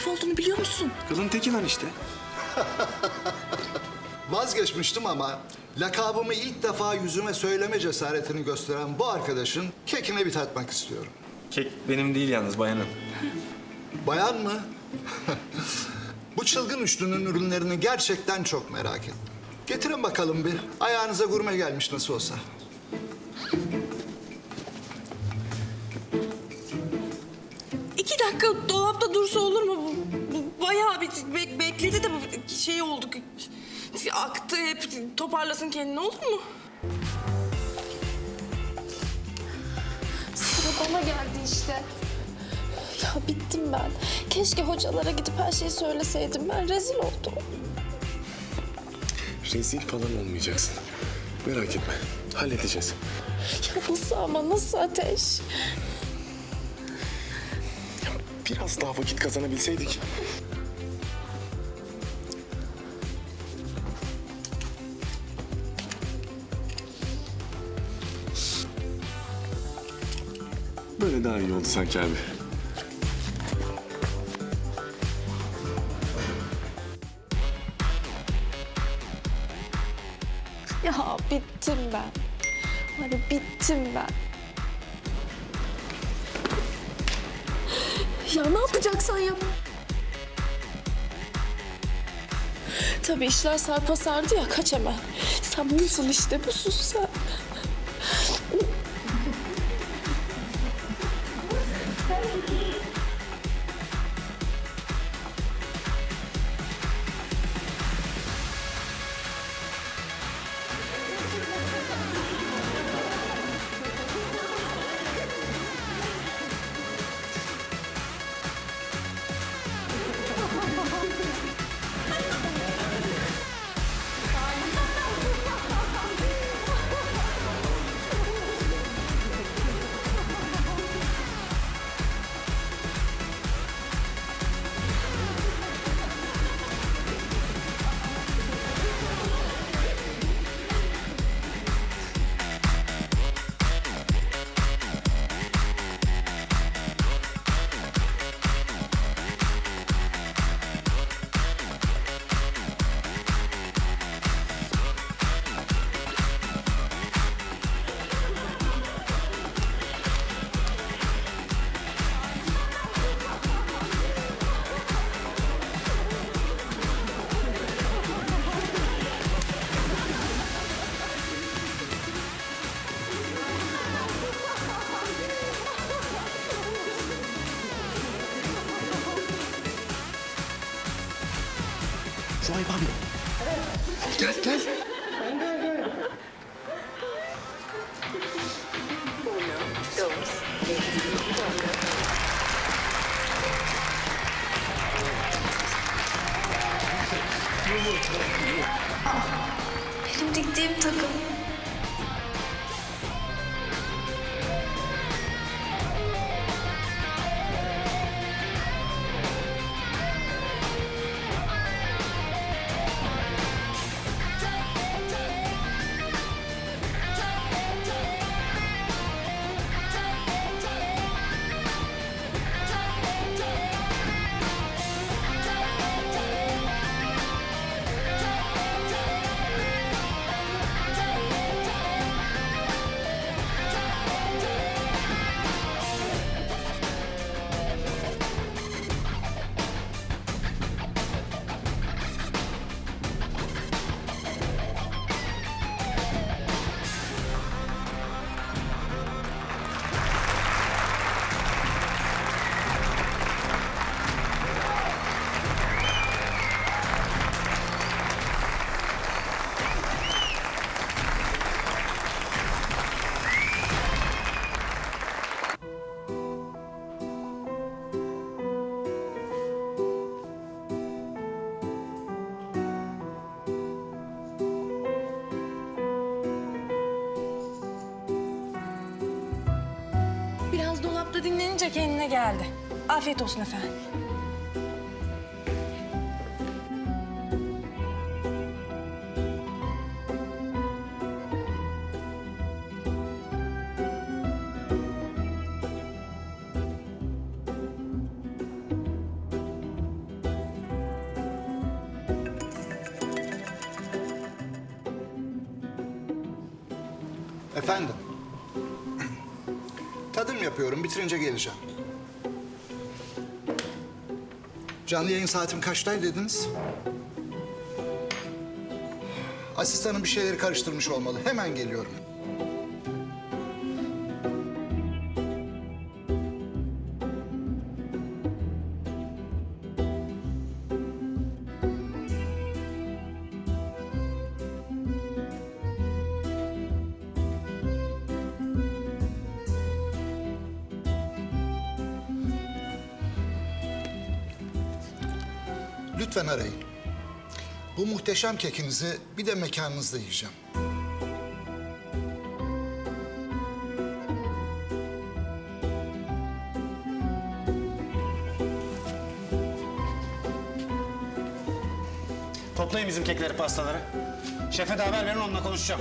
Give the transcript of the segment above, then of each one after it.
Akif olduğunu biliyor musun? Kılın teki lan işte. Vazgeçmiştim ama lakabımı ilk defa yüzüme söyleme cesaretini gösteren bu arkadaşın kekine bir tatmak istiyorum. Kek benim değil yalnız bayanın. Bayan mı? bu çılgın üçlünün ürünlerini gerçekten çok merak ettim. Getirin bakalım bir. Ayağınıza gurme gelmiş nasıl olsa. İki dakika dursa olur mu? Bu, bu bayağı bir bek- bekledi de bu şey oldu. Aktı hep toparlasın kendini olur mu? Sıra bana geldi işte. Ya bittim ben. Keşke hocalara gidip her şeyi söyleseydim. Ben rezil oldum. Rezil falan olmayacaksın. Merak etme. Halledeceğiz. Ya nasıl ama nasıl ateş? Biraz daha vakit kazanabilseydik. Böyle daha iyi oldu sanki abi. Ya bittim ben. Hani bittim ben. Ya ne yapacaksan yap. Tabii işler sarpa sardı ya kaç hemen. Sen busun işte busun sen. Benim diktiğim takım. Burada dinlenince kendine geldi. Afiyet olsun efendim. Efendim? Tadım yapıyorum. Bitirince geleceğim. Canlı yayın saatim kaçtaydı dediniz? Asistanım bir şeyleri karıştırmış olmalı. Hemen geliyorum. Lütfen arayın. Bu muhteşem kekinizi bir de mekanınızda yiyeceğim. Toplayın bizim kekleri, pastaları. Şefe de haber verin, onunla konuşacağım.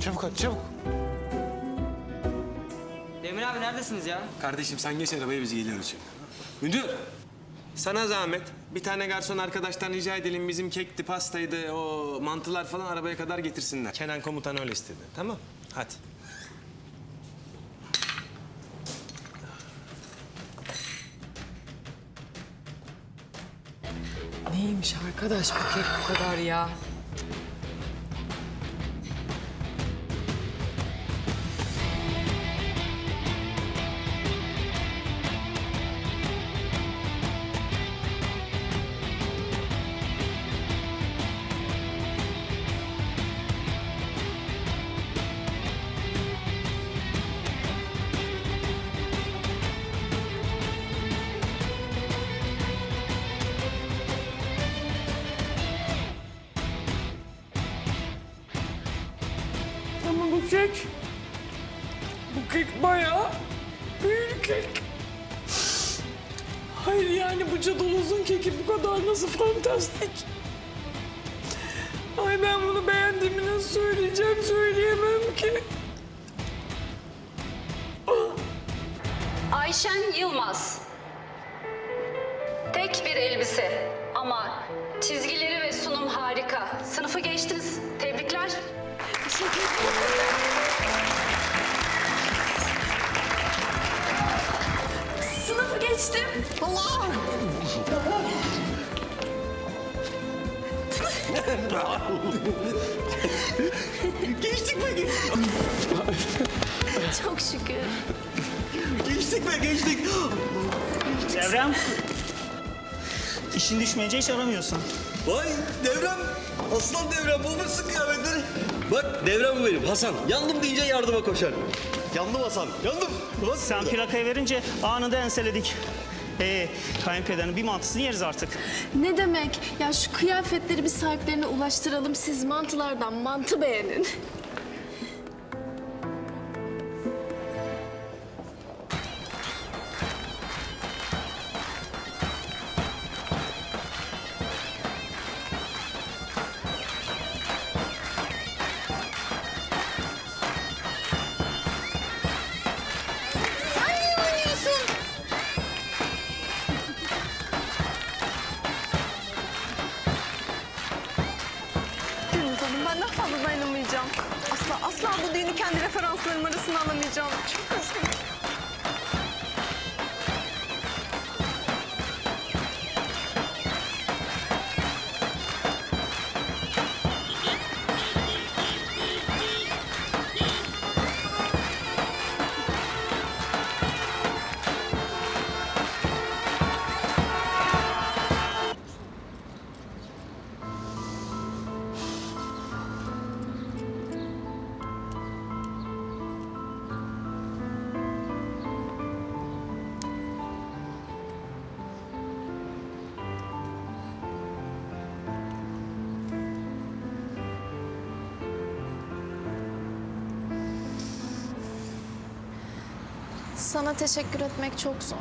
Çabuk hadi, çabuk. Neredesiniz ya? Kardeşim sen geç arabaya biz geliyoruz şimdi. Müdür. Sana zahmet. Bir tane garson arkadaştan rica edelim bizim kekti, pastaydı, o mantılar falan arabaya kadar getirsinler. Kenan komutan öyle istedi. Tamam. Hadi. Neymiş arkadaş bu kek bu kadar ya? Bayağı büyük kek. Hayır yani bu cadalozun keki bu kadar nasıl fantastik. Ay ben bunu beğendiğimi nasıl söyleyeceğim söyleyemem ki. Ayşen Yılmaz. Tek bir elbise Geçtik mi? Çok şükür. Geçtik mi? Geçtik. Devrem. İşin düşmeyince hiç aramıyorsun. Vay devrem. Aslan devrem bulmuşsun kıyafetleri. Bak devrem benim Hasan. Yandım deyince yardıma koşar. Yandım Hasan. Yandım. Bak. Sen plakayı verince anında enseledik. Ee, kayınpederin bir mantısını yeriz artık. Ne demek? Ya şu kıyafetleri bir sahiplerine ulaştıralım. Siz mantılardan mantı beğenin. Düğünü kendi referanslarım arasına alamayacağım. Çok Sana teşekkür etmek çok zor.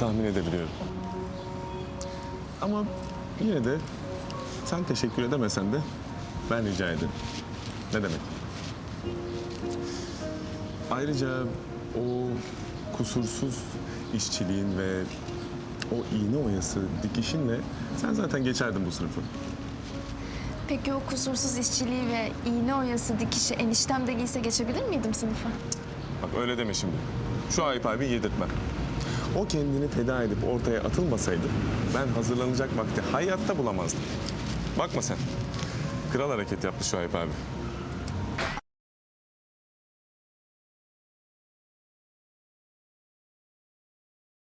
Tahmin edebiliyorum. Ama yine de sen teşekkür edemesen de ben rica ederim. Ne demek? Ayrıca o kusursuz işçiliğin ve o iğne oyası dikişinle sen zaten geçerdin bu sınıfı. Peki o kusursuz işçiliği ve iğne oyası dikişi eniştem de giyse geçebilir miydim sınıfa? Bak öyle deme şimdi. Şu Ayıp abi yedirtmem. O kendini feda edip ortaya atılmasaydı ben hazırlanacak vakti hayatta bulamazdım. Bakma sen. Kral hareket yaptı şu Ayıp abi.